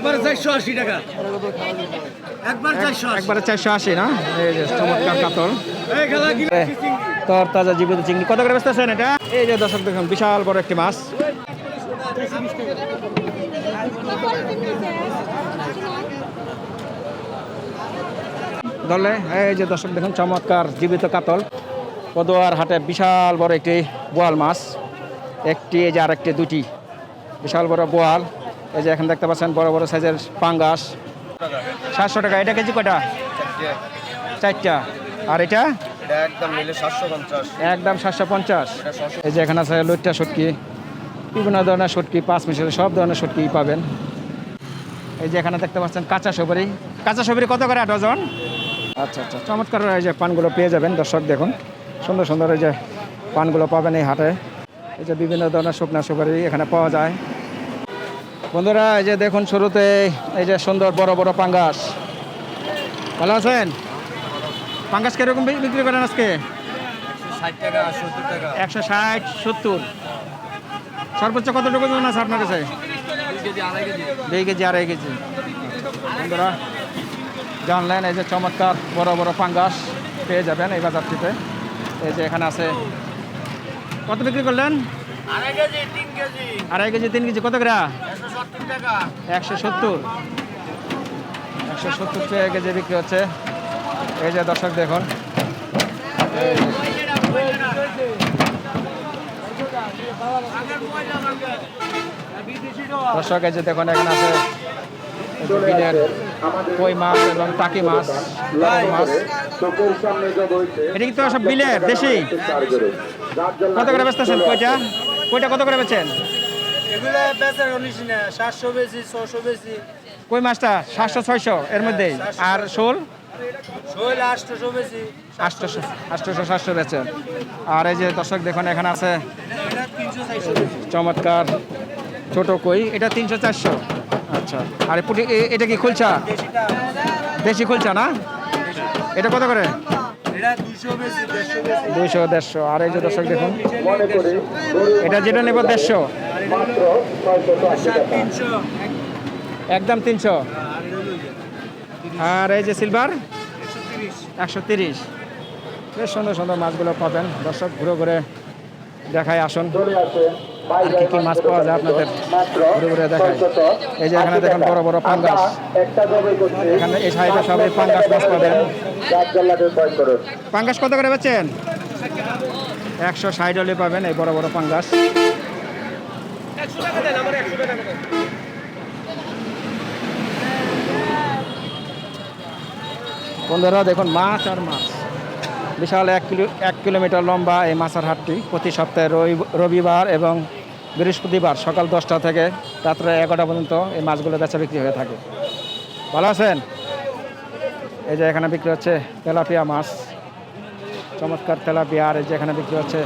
একবারে চারশো আশি টাকা। একবার চারশো আশি। একবারে চারশো আশি না? এই যে চমৎকার কাতল। তর তাজা জীবিত চিংড়ি। কত করে বেচতেছেন এটা? এই যে দর্শক দেখুন বিশাল বড় একটি মাছ। ধরলে এই যে দর্শক দেখুন চমৎকার জীবিত কাতল। পদুয়ার হাটে বিশাল বড় একটি বোয়াল মাছ। একটি এই যে আরেকটি দুটি। বিশাল বড় বোয়াল। এই যে এখন দেখতে পাচ্ছেন বড় বড় সাইজের পাঙ্গাস। সাতশো টাকা এটা কেজি কটা চারটা। আর এটা? একদম সাতশো পঞ্চাশ। এই যে এখানে আছে লইট্টা শুটকি বিভিন্ন ধরনের শুটকি পাঁচ মিশালি সব ধরনের শুটকি পাবেন। এই যে এখানে দেখতে পাচ্ছেন কাঁচা সবরি। কাঁচা সবরি কত করে ডজন আচ্ছা আচ্ছা চমৎকার এই যে পানগুলো পেয়ে যাবেন দর্শক দেখুন। সুন্দর সুন্দর এই যে পানগুলো পাবেন এই হাটে। এই যে বিভিন্ন ধরনের শুকনা সুপারি এখানে পাওয়া যায়। বন্ধুরা এই যে দেখুন শুরুতে এই যে সুন্দর বড় বড় পাঙ্গাস। ভালো আছেন? পাঙ্গাস কীরকম বিক্রি করেন আজকে? একশো ষাট সত্তর। সর্বোচ্চ কতটুকু ওজন আছে আপনার কাছে? দুই কেজি আড়াই কেজি। দুই কেজি আড়াই কেজি বন্ধুরা জানলেন এই যে চমৎকার বড় বড় পাঙ্গাস পেয়ে যাবেন এই বাজারটিতে এই যে এখানে আছে কত বিক্রি করলেন? আড়াই কেজি তিন কেজি। আড়াই কেজি তিন কেজি কত গ্রা একশো সত্তর। একশো সত্তর টাকা কেজি বিক্রি হচ্ছে। এই যে দর্শক দেখুন। দর্শক এই যে দেখুন, এখানে আছে বিলের কই মাছ এবং টাকি মাছ মাছ। এটা সব বিলের, দেশি? কত করে বেচতেছেন কইটা? কইটা কত করে বেচেন? এগুলো বেচার উনিশ না সাতশো বেশি ছশো বেশি। কই মাছটা? সাতশো ছয়শো এর মধ্যেই আর শোল? শৈল আটশোশো বেশি আটশোশো আটশোশো সাতশো বেচেন আর এই যে দর্শক দেখুন এখানে আছে চমৎকার। ছোট কই? এটা তিনশো চারশো। আচ্ছা। আর পুটি এটা কি খুলছা? দেশি খুলছা না? এটা কত করে? দুইশো দেড়শো আর এই যে দর্শক দেখুন এটা যেটা নেব দেড়শো। তিনশো। একদম তিনশো। আর এই যে সিলভার একশো তিরিশ। বেশ সুন্দর সুন্দর মাছগুলো পাবেন। দর্শক ঘুরে ঘুরে দেখায় আসুন। আর কি কি মাছ পাওয়া যায় আপনাদের ঘুরে ঘুরে ছয়শত এই যে এখানে দেখেন বড় বড় পাঙ্গাস। এখানে এই সাইডে সবাই পাঙ্গাস মাছ পাবেন। পাঙ্গাস কত করে বেচেন? একশো ষাট হলে পাবেন এই বড় বড় পাঙ্গাস। বন্ধুরা, দেখুন, মাছ আর মাছ। বিশাল এক কিলো এক কিলোমিটার লম্বা এই মাছের হাটটি। প্রতি সপ্তাহে রবি- রবিবার এবং বৃহস্পতিবার সকাল দশটা থেকে রাত্রে এগারোটা পর্যন্ত এই মাছগুলো বেচা বিক্রি হয়ে থাকে। ভালো আছেন? এই যে এখানে বিক্রি হচ্ছে তেলাপিয়া মাছ। চমৎকার তেলাপিয়া, আর এই যে এখানে বিক্রি হচ্ছে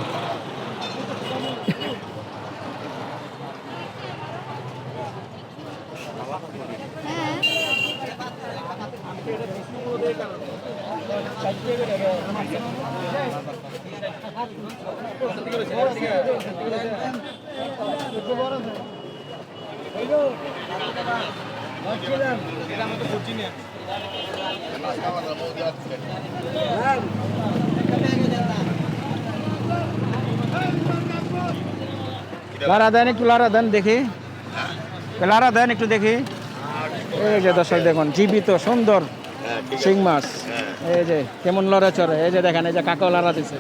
লারা দেন একটু, লারা দেন দেখি। লারা দেন একটু দেখি। এই যে দর্শক, দেখুন, জীবিত, সুন্দর শিং মাছ। এই যে কেমন লড়ে চড়ে এই যে দেখেন, এই যে কাকাও লারা দিছে।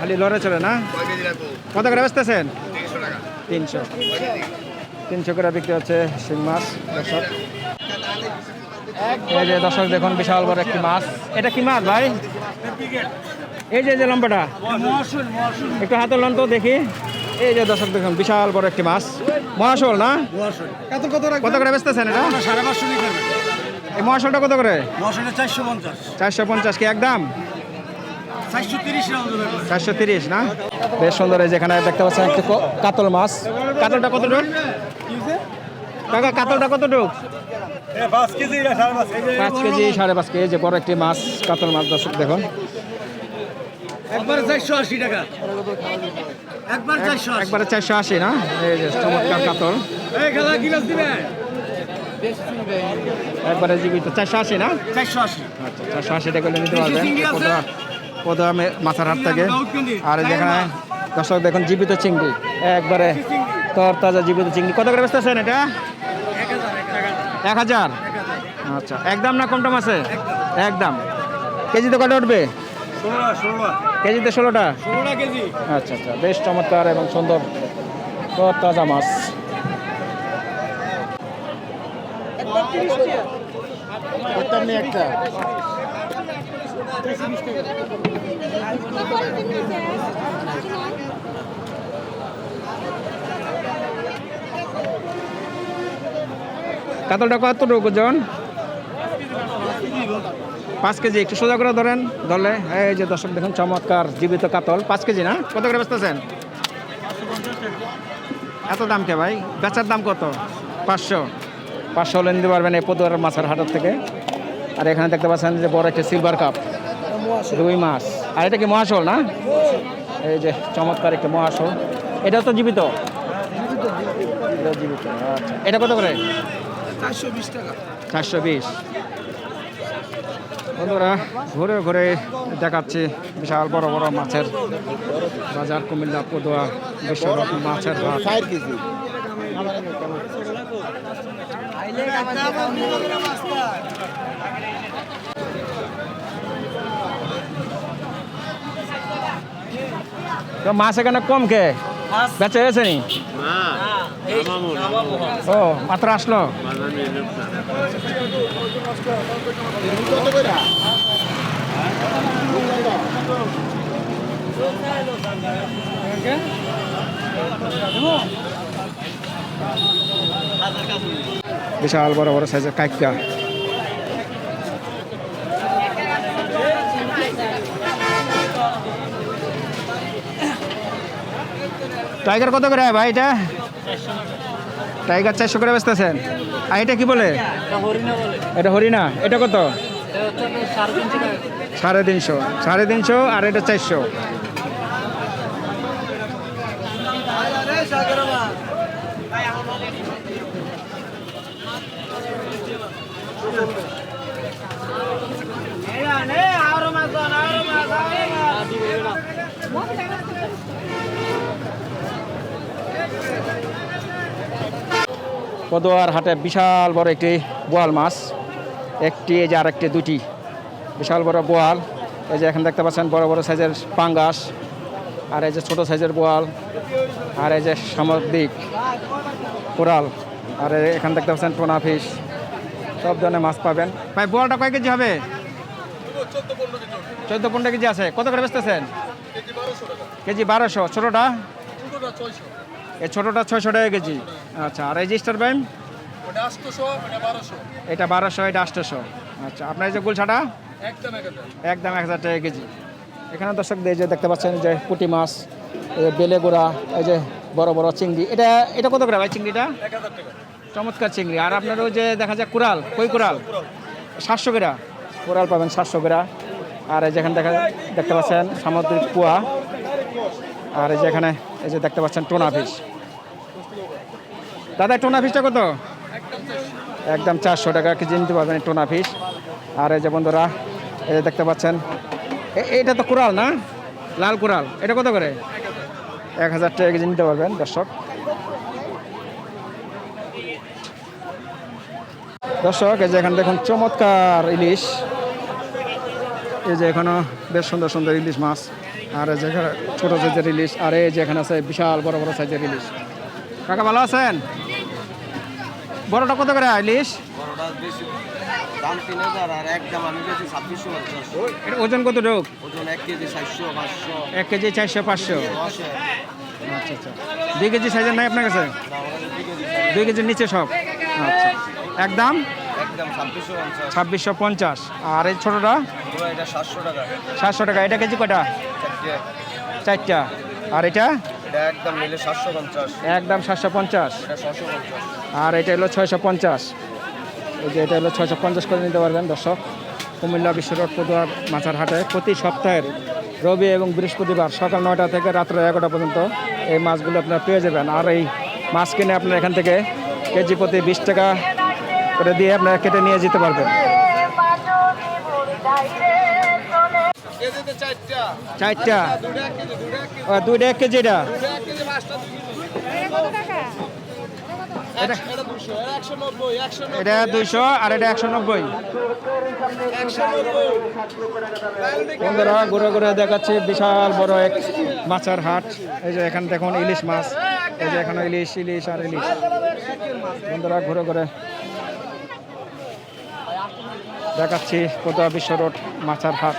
খালি লড়ে চলে না? কত করে বেচতেছেন? তিনশো। তিনশো করে বিক্রি হচ্ছে শিং মাছ দর্শক। এই যে দর্শক দেখুন বিশাল বড় একটি মাছ। এটা কি মাছ ভাই? এই যে যে লম্বাটা। একটু হাতে লন তো দেখি। এই যে দর্শক দেখুন বিশাল বড় একটি মাছ। মহাশোল না? কত করে বেচতেছেন এটা? সাড়ে পাঁচশো এই মহাশোলটা কত করে? চারশো পঞ্চাশ। চারশো পঞ্চাশ কি একদম? চারশো তিরিশ না? বেশ সুন্দর এই যেখানে দেখতে পাচ্ছেন একটি কাতল মাছ। কাতলটা কতটুক? কাকা কাতলটা কেজি সাড়ে পাঁচ কেজি। সাড়ে পাঁচ কেজি যে বড় একটি মাছ কাতল মাছ দর্শক দেখুন। একবারে চারশো আশি টাকা। একবার একবারে চারশো আশি না? এই যে চমৎকার কাতল। এই খেলা কি বেশ দিবে। একবারে জীবিত। চারশো আশি না? চারশো আশি। আচ্ছা চারশো আশি টাকা নিতে পারবেন চিংড়ি আছে? পদুয়া পদুয়া মে- মাথার হাট থাকে। আর যেখানে দর্শক দেখুন, জীবিত চিংড়ি। একবারে তর তাজা জীবিত চিংড়ি। কত করে বেচতেছেন এটা? এক হাজার। আচ্ছা একদম না কম টম আছে? একদম। কেজিতে কটা উঠবে? কেজিতে ষোলোটা? আচ্ছা আচ্ছা বেশ চমৎকার এবং সুন্দর তর তাজা মাছ একটা। কাতলটা কতটুকু ওজন পাঁচ কেজি, একটু সোজা করে ধরেন, ধরলে। এই যে দর্শক, দেখুন, চমৎকার জীবিত কাতল। পাঁচ কেজি না? কত করে বেচতেছেন? এত দাম কে ভাই? বেচার দাম কত? পাঁচশো। পাঁচশো হলে নিতে পারবেন এই পদুয়ার মাছের হাটের থেকে। আর এখানে দেখতে পাচ্ছেন যে বড় একটা সিলভার কাপ রুই মাছ। আর এটা কি মহাশোল না? এই যে চমৎকার একটা মহাশোল। এটা তো জীবিত? এটা জীবিত এটা কত করে? চারশো বিশ। বন্ধুরা, ঘুরে ঘুরে দেখাচ্ছি বিশাল বড় বড় মাছের বাজার, কুমিল্লা, পদুয়া বিশ্বরক মাছের হাট। তো মাছ এখানে কম কে বেঁচে হয়েছে নি? ও মাত্র আসলো? বিশাল বড় বড় সাইজের কাইকা টাইগার কত করে ভাই এটা? টাইগার চারশো করে বেচতেছেন। আর এটা কি বলে? এটা হরিণা এটা কত? সাড়ে তিনশো। সাড়ে তিনশো আর এটা চারশো। পদুয়ার হাটে বিশাল বড় একটি বোয়াল মাছ। একটি, এই যে আর একটি দুটি বিশাল বড় বোয়াল। এই যে এখন দেখতে পাচ্ছেন বড় বড় সাইজের পাঙ্গাস, আর এই যে ছোট সাইজের বোয়াল, আর এই যে সামুদ্রিক কোরাল, আর এখানে দেখতে পাচ্ছেন টোনা ফিশ। সব ধরনের মাছ পাবেন। ভাই, বোয়ালটা কয় কেজি হবে? চোদ্দ, পনেরো কেজি আছে। কত করে বেচতেছেন? কেজি বারোশো ছোটোটা? এই ছোটোটা ছয়শো টাকা কেজি। আচ্ছা আর এই যে স্টার বাইম এটা বারোশো এটা আটশোশো। আচ্ছা আপনার এই যে গুলছাটা একদম এক হাজার। টাকা কেজি। এখানে দর্শক যে দেখতে পাচ্ছেন যে পুঁটি মাছ বেলে গোড়া এই যে বড় বড় চিংড়ি এটা এটা কত করে ভাই চিংড়িটা? চমৎকার চিংড়ি। আর আপনার ওই যে দেখা যায় কুড়াল কই কুড়াল? সাতশো গ্রা কুড়াল পাবেন সাতশো গ্রা আর এই যেখানে দেখা দেখতে পাচ্ছেন সামুদ্রিক কুয়া আর এই যেখানে এই যে দেখতে পাচ্ছেন টোনা ফিশ। দাদা টোনা ফিশটা কত? একদম চারশো টাকা কেজি নিতে পারবেন টোনা ফিশ আর এই যে বন্ধুরা, এই যে দেখতে পাচ্ছেন এটা তো কুড়াল না? লাল কুড়াল। এটা কত করে? এক হাজার টাকা কেজি নিতে পারবেন, দর্শক। দর্শক, এই যে এখানে দেখুন চমৎকার ইলিশ। এই যে এখানে বেশ সুন্দর সুন্দর ইলিশ মাছ। আর এই যে ছোট সাইজের ইলিশ। আর এই যে এখানে আছে বিশাল বড় বড় সাইজের ইলিশ। কাকা, ভালো আছেন? বড়টা কত করে ইলিশ? ওজন কত ঢোক এক কেজি চারশো পাঁচশো। আচ্ছা আচ্ছা। দুই কেজি সাইজের নাই আপনার কাছে? দুই কেজির নিচে সব? আচ্ছা। একদম ছাব্বিশশো পঞ্চাশ। আর এই ছোটোটা? সাতশো টাকা। সাতশো টাকা। এটা কেজি কটা? চারটে। আর এটা? একদম নিলে সাতশো পঞ্চাশ। একদম সাতশো আর এটা হলো ছয়শো পঞ্চাশ। এই যে এটা হলো ছয়শো পঞ্চাশ করে নিতে পারবেন দর্শক। কুমিল্লা বিশ্ব রোড পদুয়ার মাছের হাটে প্রতি সপ্তাহের রবি এবং বৃহস্পতিবার সকাল নয়টা থেকে রাত্র এগারোটা পর্যন্ত এই মাছগুলো আপনারা পেয়ে যাবেন। আর এই মাছ কিনে আপনারা এখান থেকে কেজি প্রতি বিশ টাকা করে দিয়ে আপনারা কেটে নিয়ে যেতে পারবেন। চারটা। দুইটা এক কেজি এটা দুটা এক কেজি পাঁচটা এটা দুইশো আর এটা একশো নব্বই। বন্ধুরা ঘুরে ঘুরে দেখাচ্ছে বিশাল বড় এক মাছের হাট। এই যে এখানে দেখুন ইলিশ মাছ। এই যে এখানে ইলিশ ইলিশ আর ইলিশ। বন্ধুরা ঘুরে ঘুরে দেখাচ্ছি কোথা বিশ্ব রোড মাছের হাট।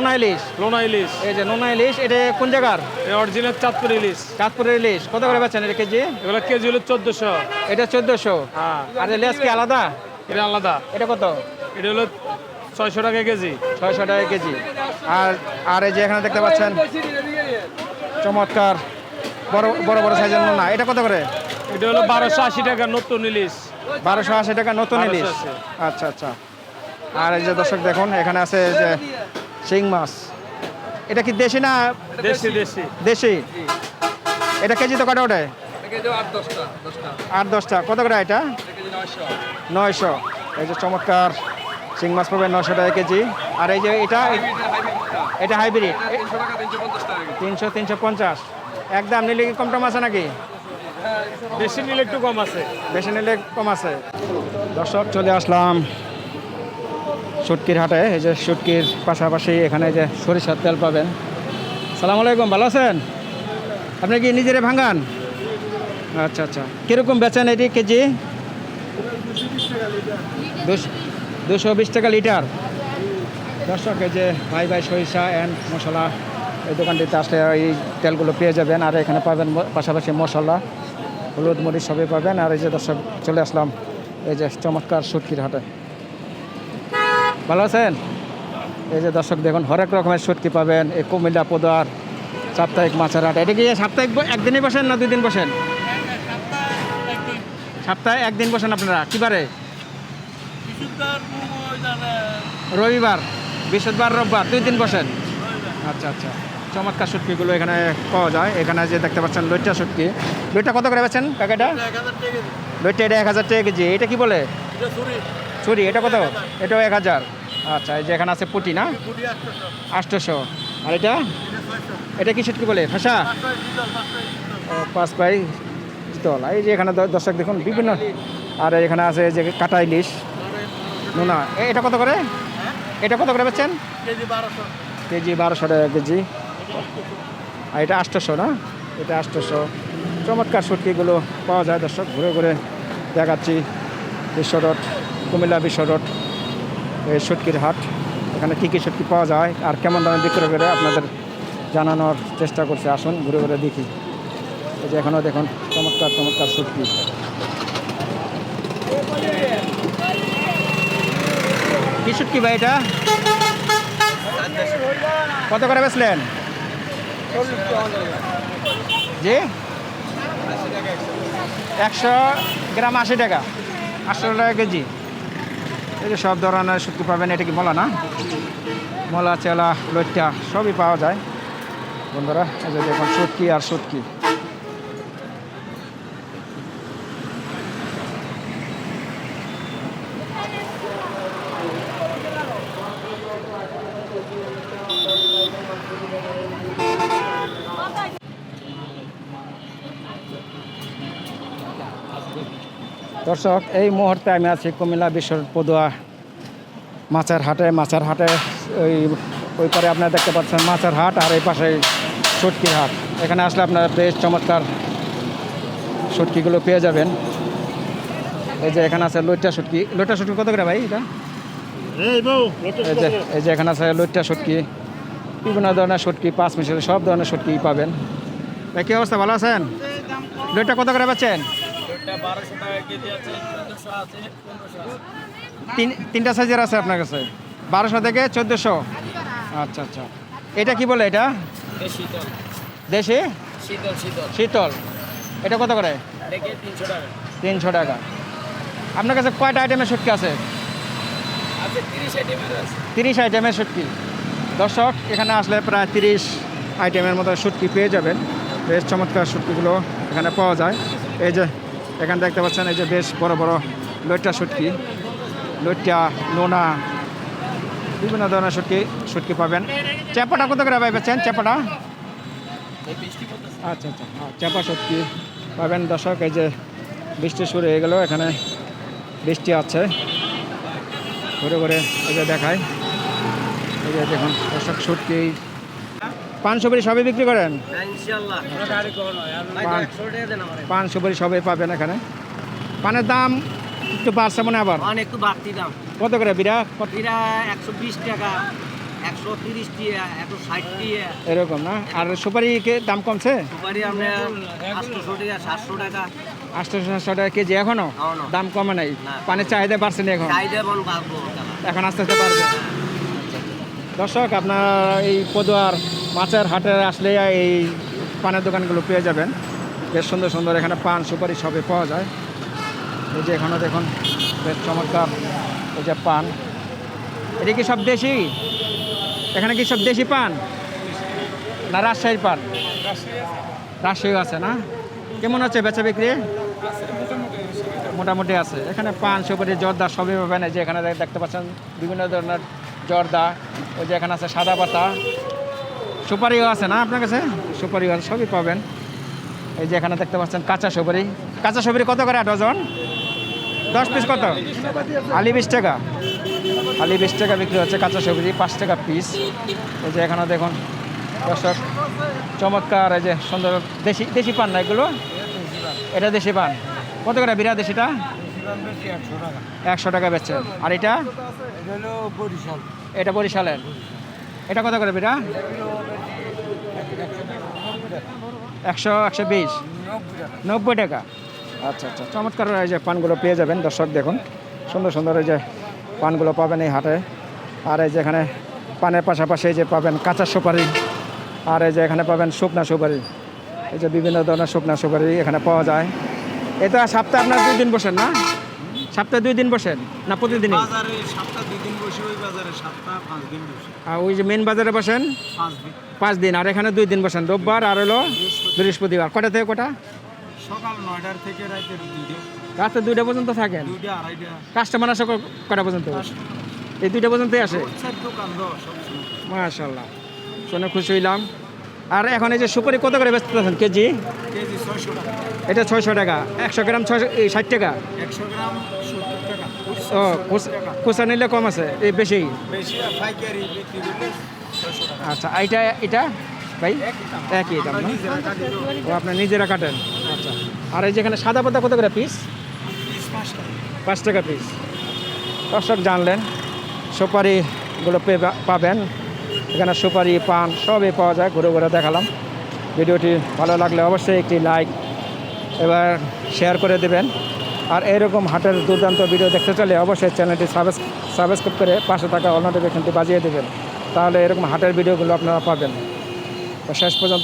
নোনা ইলিশ। লোনা ইলিশ। এই যে নোনা ইলিশ এটা কোন জায়গার? অরিজিনাল চাঁদপুর ইলিশ। চাঁদপুরের ইলিশ। কত করে পাচ্ছেন এটা কেজি? এগুলো কেজি হলো চোদ্দশো। এটা চোদ্দোশো। হ্যাঁ। আর লেস কি আলাদা? এটা আলাদা। এটা কত? এটা হলো ছয়শো টাকা কেজি। ছয়শো টাকা কেজি। আর আর এই যে এখানে দেখতে পাচ্ছেন চমৎকার। বড় বড় বড় সাইজের নোনা। এটা কত করে? এটা হলো বারোশো আশি টাকা নতুন ইলিশ। বারোশো আশি টাকা নতুন ইলিশ। আচ্ছা আচ্ছা। আর এই যে দর্শক দেখুন এখানে আছে যে শিং মাছ। এটা কি দেশি না দেশি দেশি। দেশি? এটা কেজি তো কটা ওঠে? আট দশটা কত করে এটা? নয়শো। এই যে চমৎকার শিং মাছ পাবেন নয়শো টাকা কেজি। আর এই যে এটা এটা হাইব্রিড। তিনশো তিনশো পঞ্চাশ। একদম নিলে কি কম টম আছে নাকি? দেশি নিলে একটু কম আছে। বেশি নিলে কম আছে। দর্শক চলে আসলাম। সুটকির হাটে, এই যে সুটকির পাশাপাশি এখানে যে সরিষার তেল পাবেন। সালাম আলাইকুম, ভালো আছেন? আপনি কি নিজেরে ভাঙান? আচ্ছা আচ্ছা। কীরকম বেচেন এটি কেজি? দুশো বিশ টাকা লিটার। দর্শক, এই যে ভাই ভাই সরিষা অ্যান্ড মশলা, এই দোকানটিতে আসলে এই তেলগুলো পেয়ে যাবেন। আর এখানে পাবেন পাশাপাশি মশলা, হলুদ মরিচ সবই পাবেন। আর এই যে দর্শক, চলে আসলাম এই যে চমৎকার সুটকির হাটে। ভালো আছেন? এই যে দর্শক দেখুন হরেক রকমের সুটকি পাবেন এই কুমিল্লা পদার সাপ্তাহিক মাছের হাট এটা কি সাপ্তাহিক একদিনই বসেন না দুই দিন বসেন? সপ্তাহে একদিন বসেন আপনারা কিবারে রবিবার বৃহস্পতিবার রোববার দুই দিন বসেন? আচ্ছা আচ্ছা। চমৎকার শুটকিগুলো এখানে পাওয়া যায়। এখানে যে দেখতে পাচ্ছেন লইটা শুটকি লইটা কত করে বেছেন কাকাটা লইটা এটা এক হাজার টাকা কেজি। এটা কি বলে? ছুরি এটা কত? এটাও এক হাজার। আচ্ছা এই যে এখানে আছে পুটি, না? আটশোশো আর এটা? এটা কি শুটকি বলে? ও, পাঁচ পাই দল এই যে এখানে দর্শক দেখুন, বিভিন্ন আর এখানে আছে যে কাটা ইলিশ, নোনা। এটা কত করে? এটা কত করে পাচ্ছেন কেজি বারোশো টাকা কেজি। আর এটা আটশোশো না? এটা আটশোশো চমৎকার সুটকিগুলো পাওয়া যায় দর্শক। ঘুরে ঘুরে দেখাচ্ছি বিশ্ব রোড কুমিল্লা বিশ্ব রোড সুটকির হাট। এখানে কী কী সুটকি পাওয়া যায় আর কেমন দামে বিক্রি করে আপনাদের জানানোর চেষ্টা করছে। আসুন, ঘুরে ঘুরে দেখি। এই যে এখানেও দেখুন, চমৎকার চমৎকার সুটকি। কি সুটকি ভাই এটা? কত করে বেসলেন জি? একশো গ্রাম আশি টাকা, আটশো টাকা কেজি। এই যে সব ধরনের শুটকি পাবেন, এটা কি মলা না? মলা, চেলা লইটা সবই পাওয়া যায়। বন্ধুরা, এই যে দেখুন শুটকি আর শুটকি দর্শক এই মুহূর্তে আমি আছি কুমিল্লা বিশ্ব পদুয়া মাছের হাটে। মাছের হাটে ওই ওই পারে আপনারা দেখতে পাচ্ছেন মাছের হাট আর এই পাশে সুটকির হাট। এখানে আসলে আপনারা বেশ চমৎকার সুটকিগুলো পেয়ে যাবেন। এই যে এখানে আছে লইটা সুটকি। লইটা সুটকি কত করে ভাই এটা? এই যে এই যে এখানে আছে লইটা সুটকি। বিভিন্ন ধরনের সুটকি পাঁচ মিশালি সব ধরনের সুটকি পাবেন। ভাই কী অবস্থা? ভালো আছেন? লইট্টা কত করে বেচেন বারোশো টাকা কেজি আছে চোদ্দশো আছে পনেরোশো আছে। তিন তিনটা সাইজের আছে আপনার কাছে? বারোশো থেকে চোদ্দোশো? আচ্ছা আচ্ছা। এটা কি বলে এটা? শীতল দেশি? শীতল শীতল। শীতল। এটা কত করে? তিনশো টাকা। তিনশো টাকা। আপনার কাছে কয়টা আইটেমের শুটকি আছে? তিরিশ আইটেমের আছে। তিরিশ আইটেমের শুটকি দর্শক এখানে আসলে প্রায় তিরিশ আইটেমের মতো শুটকি পেয়ে যাবেন। বেশ চমৎকার শুটকিগুলো এখানে পাওয়া যায়। এই যে এখানে দেখতে পাচ্ছেন এই যে বেশ বড় বড় লইট্টা শুটকি লইট্টা, নোনা, বিভিন্ন ধরনের শুটকি শুটকি পাবেন। চেপাটা কত করে ভাই পাচ্ছেন চেপাটা? আচ্ছা আচ্ছা। হ্যাঁ চেপা শুটকি পাবেন। দর্শক, এই যে বৃষ্টি শুরু হয়ে গেল। এখানে বৃষ্টি আছে। ঘুরে ঘুরে এই যে দেখায় এই যে দেখুন, দর্শক শুটকি পান সুপারি সবই বিক্রি করেন? পান আমার। পান সুপারি সবই পাবেন এখানে। পানের দাম একটু বাড়ছে মনে হয় আবার। একটু বাড়তি দাম। কত করে বিরা কত একশো বিশ টাকা একশো তিরিশ টাকা একশো ষাট এরকম না? আর সুপারি কে দাম কমছে? সুপারি আটশোশো টাকা সাতশো টাকা। আটশো সাতশো টাকা কেজি এখনও। দাম কমে নাই। পানের চাহিদা বাড়ছে না এখন? চাহিদা এখন আস্তে আস্তে পারবে দর্শক, আপনার এই পদুয়ার মাছের হাটে আসলে এই পানের দোকানগুলো পেয়ে যাবেন। বেশ সুন্দর সুন্দর এখানে পান, সুপারি সবই পাওয়া যায়। এই যে এখানে দেখুন, বেশ চমৎকার এই যে পান। এটা কি সব দেশি? এখানে কি সব দেশি পান? না রাজশাহীর পান? রাজশাহী আছে না? কেমন হচ্ছে বেচা বিক্রি? মোটামুটি আছে। এখানে পান, সুপারি, জর্দা সবই পাবেন। এই যে এখানে দেখতে পাচ্ছেন বিভিন্ন ধরনের জর্দা ওই যে এখানে আছে সাদা পাতা। সুপারিও আছে না আপনার কাছে? সুপারিও আছে সবই পাবেন। এই যে এখানে দেখতে পাচ্ছেন কাঁচা সুপারি। কাঁচা সুপারি কত করে ডজন দশ পিস কত? আলি বিশ টাকা। আলি বিশ টাকা বিক্রি হচ্ছে কাঁচা সুপারি পাঁচ টাকা পিস। এই যে এখানে দেখুন দর্শক চমৎকার এই যে সুন্দর দেশি দেশি পান না এগুলো? এটা দেশি পান। কত করে বিরা দেশিটা? একশো টাকা। বেচছেন। আর এটা? এটা বরিশালের। এটা কত করে বিরা একশো একশো বিশ। নব্বই টাকা। আচ্ছা আচ্ছা চমৎকার এই যে পানগুলো পেয়ে যাবেন দর্শক, দেখুন। সুন্দর সুন্দর এই যে পানগুলো পাবেন এই হাটে। আর এই যে এখানে পানের পাশাপাশি এই যে পাবেন কাঁচা সুপারি। আর এই যে এখানে পাবেন শুকনা সুপারি। এই যে বিভিন্ন ধরনের শুকনা সুপারি এখানে পাওয়া যায়। এটা সপ্তাহে আপনার দুই দিন বসেন না? সপ্তাহে দুই দিন বসেন না প্রতিদিনই? বাজারে সপ্তাহ দুই দিন বসে ওই বাজারে সপ্তাহ পাঁচ দিন বসে। আর ওই যে মেন বাজারে বসেন? পাঁচ দিন। পাঁচ দিন আর এখানে দুই দিন বসেন। রোববার আর হলো বৃহস্পতিবার। কটা থেকে কটা? সকাল নয়টার থেকে রাতের দুইটা। রাতে দুইটা পর্যন্ত থাকেন? দুইটা আড়াইটা। কাস্টমার আসে কটা পর্যন্ত? এই দুইটা পর্যন্তই আসে? মাশাল্লাহ শুনে খুশি হইলাম। আর এখন এই যে সুপারি কত করে বেচতে পারছেন কেজি? কেজি ছয়শো টাকা। এটা ছয়শো টাকা। একশো গ্রাম ছয়শো ষাট টাকা। একশো গ্রাম টাকা ও খুচরা নিলে কম আছে এই বেশি। আচ্ছা এইটা এটা ভাই, একই দাম ও, আপনার নিজেরা কাটেন। আচ্ছা আর এই যেখানে সাদা পাতা কত করে পিস পাঁচ টাকা পিস দর্শক জানলেন সুপারিগুলো পে- পাবেন। এখানে সুপারি, পান সবই পাওয়া যায়, ঘুরে ঘুরে দেখালাম। ভিডিওটি ভালো লাগলে অবশ্যই একটি লাইক এবার শেয়ার করে দেবেন। আর এরকম হাটের দুর্দান্ত ভিডিও দেখতে চাইলে অবশ্যই চ্যানেলটি সাবস্ক্রাইব করে পাশে থাকা অল নোটিফিকেশনটি বাজিয়ে দেবেন। তাহলে এরকম হাটের ভিডিওগুলো আপনারা পাবেন। তো শেষ পর্যন্ত